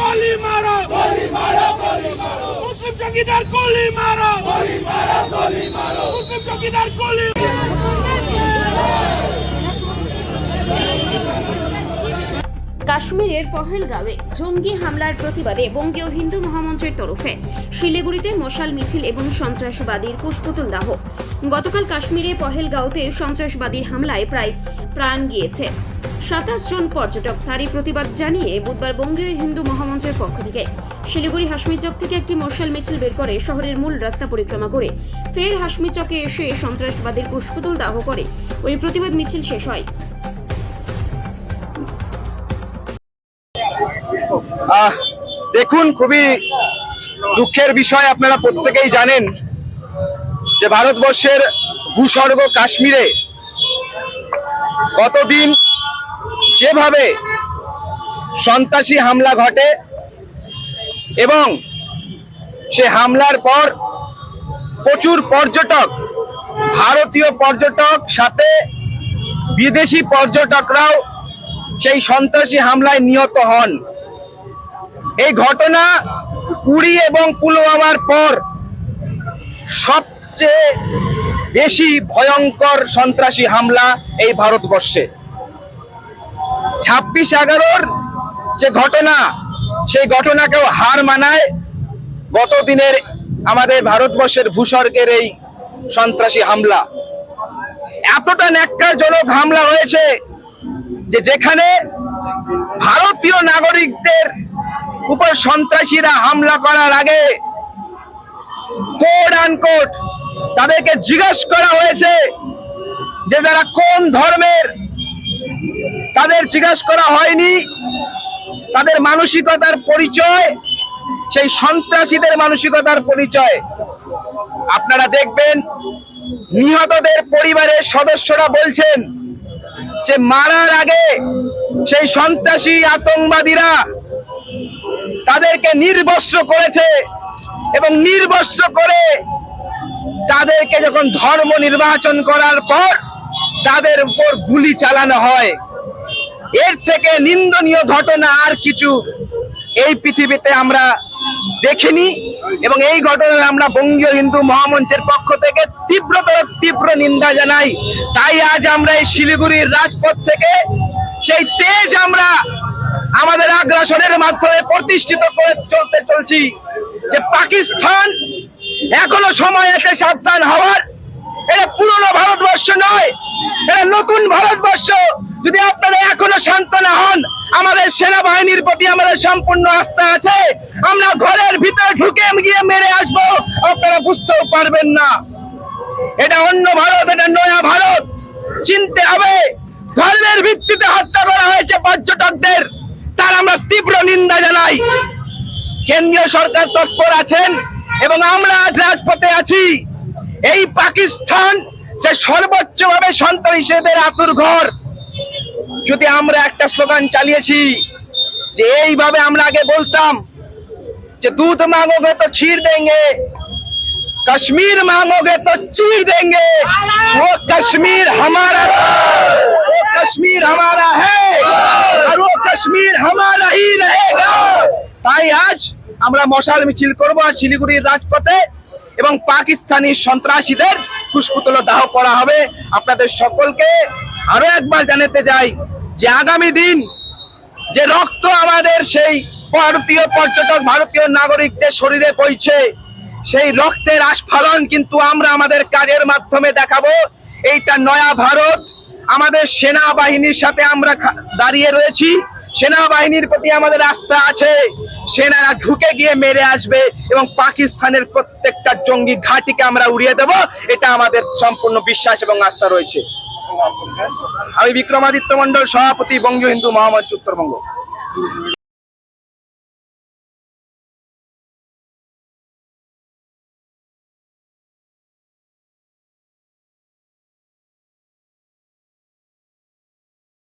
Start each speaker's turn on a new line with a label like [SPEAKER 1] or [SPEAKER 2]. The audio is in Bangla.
[SPEAKER 1] গলি মারো গলি মারো গলি মারো মুসলিম গলি মারো গলি মারো গলি মারো মুসলিম গলি
[SPEAKER 2] কাশ্মীরের পহেলগাঁওয়ে জঙ্গি হামলার প্রতিবাদে বঙ্গীয় হিন্দু মহামঞ্চের তরফে শিলিগুড়িতে মশাল মিছিল এবং সন্ত্রাসবাদীর কুশপুতুল দাহ। গতকাল কাশ্মীরে পহেলগাঁওতে সন্ত্রাসবাদীর হামলায় প্রায় প্রাণ গিয়েছে। সাতাশ জন পর্যটক তারই প্রতিবাদ জানিয়ে বুধবার বঙ্গীয় হিন্দু মহামঞ্চের পক্ষ থেকে শিলিগুড়ি হাসমি চক থেকে একটি মশাল মিছিল বের করে শহরের মূল রাস্তা পরিক্রমা করে। ফের হাসমি চকে এসে সন্ত্রাসবাদীর কুশপুতুল দাহ করে। ওই প্রতিবাদ মিছিল শেষ হয়।
[SPEAKER 3] দেখুন, খুবই দুঃখের বিষয় আপনারা প্রত্যেকেই জানেন যে ভারতবর্ষের ভূস্বর্গ কাশ্মীরে গতদিন যেভাবে সন্ত্রাসী হামলা ঘটে এবং সে হামলার পর প্রচুর পর্যটক, ভারতীয় পর্যটক সাথে বিদেশি পর্যটকরাও সেই সন্ত্রাসী হামলায় নিহত হন। এই ঘটনা উড়ি এবং পুলওয়ামার পর সবচেয়ে বেশি ভয়ঙ্কর সন্ত্রাসী হামলা এই ভারতবর্ষে। ছাব্বিশ এগারোর যে ঘটনা, সেই ঘটনাকেও হার মানায় গতদিনের আমাদের ভারতবর্ষের ভূস্বর্গের এই সন্ত্রাসী হামলা। এতটা ন্যাক্কারজনক হামলা হয়েছে যে যেখানে ভারতীয় নাগরিকদের উপর সন্ত্রাসীরা হামলা করার আগে কোড আনকোড তাদেরকে জিজ্ঞেস করা হয়েছে যে তারা কোন ধর্মের তাদের জিজ্ঞেস করা হয়নি। তাদের মানসিকতার পরিচয়, সেই সন্ত্রাসীদের মানসিকতার পরিচয়। আপনারা দেখবেন, নিহতদের পরিবারের সদস্যরা বলছেন যে মারার আগে সেই সন্ত্রাসী আতঙ্কবাদীরা তাদেরকে নির্বস্ত্র করেছে এবং নির্বস্ত্র করে তাদেরকে যখন ধর্ম নির্বাচন করার পর তাদের উপর গুলি চালানো হয়। এর থেকে নিন্দনীয় ঘটনা আর কিছু এই পৃথিবীতে আমরা দেখিনি এবং এই ঘটনার আমরা বঙ্গীয় হিন্দু মহামঞ্চের পক্ষ থেকে তীব্রতর তীব্র নিন্দা জানাই। তাই আজ আমরা এই শিলিগুড়ির রাজপথ থেকে সেই তেজ আমরা আমাদের আগ্রাসনের মাধ্যমে প্রতিষ্ঠিত করে চলতে চলছি যে পাকিস্তান এখনও সময় আছে সাবধান হওয়ার। এটা পুরনো ভারতবর্ষ নয়, এটা নতুন ভারতবর্ষ যদি আপনারা এখনও শান্ত না হন আমাদের সেনাবাহিনীর প্রতি আমাদের সম্পূর্ণ আস্থা আছে। আমরা ঘরের ভিতরে ঢুকে গিয়ে মেরে আসব। আপনারা বুঝতেও পারবেন না। এটা অন্য ভারত, এটা নয়া ভারত। চিনতে হবে, ধর্মের ভিত্তিতে হত্যা করা হয়েছে পর্যটকদের। তার আমরা তীব্র নিন্দা জানাই। কেন্দ্রীয় সরকার তৎপর আছেন এবং আমরা আজ রাজপথে আছি। এই পাকিস্তান যে সর্বোচ্চ ভাবে সন্ত্রাসীদের আতুর ঘর যদি আমরা একটা স্লোগান চালিয়েছি, যে এইভাবে আমরা আগে বলতাম যে দুধ মাঙ্গোগে তো ক্ষীর দেঙ্গে, কাশ্মীর मांगोगे তো চির দেঙ্গে, ও কাশ্মীর हमारा ও কাশ্মীর হামারা হ্যাঁ ও কাশ্মীর कश्मीर হি ही তাই আজ আমরা মশাল মিছিল করব আর শিলিগুড়ির রাজপথে এবং পাকিস্তানি সন্ত্রাসীদের পুষ্পতল দাহ করা হবে। আপনাদের সকলকে আরও একবার জানাতে চাই যে আগামী দিন যে রক্ত আমাদের সেই ভারতীয় পর্যটক, ভারতীয় নাগরিকদের শরীরে বইছে সেই রক্তের আস্ফালন কিন্তু আমরা আমাদের কাজের মাধ্যমে দেখাবো। এইটা নয়া ভারত। আমাদের সেনাবাহিনীর সাথে আমরা দাঁড়িয়ে রয়েছি। সেনাবাহিনীর প্রতি আমাদের আস্থা আছে। সেনারা ঢুকে গিয়ে মেরে আসবে এবং পাকিস্তানের প্রত্যেকটা জঙ্গি ঘাঁটিকে আমরা উড়িয়ে দেব। এটা আমাদের সম্পূর্ণ বিশ্বাস এবং আস্থা রয়েছে। আমি বিক্রমাদিত্য মন্ডল সভাপতি বঙ্গীয় হিন্দু মহামঞ্চ উত্তরবঙ্গ।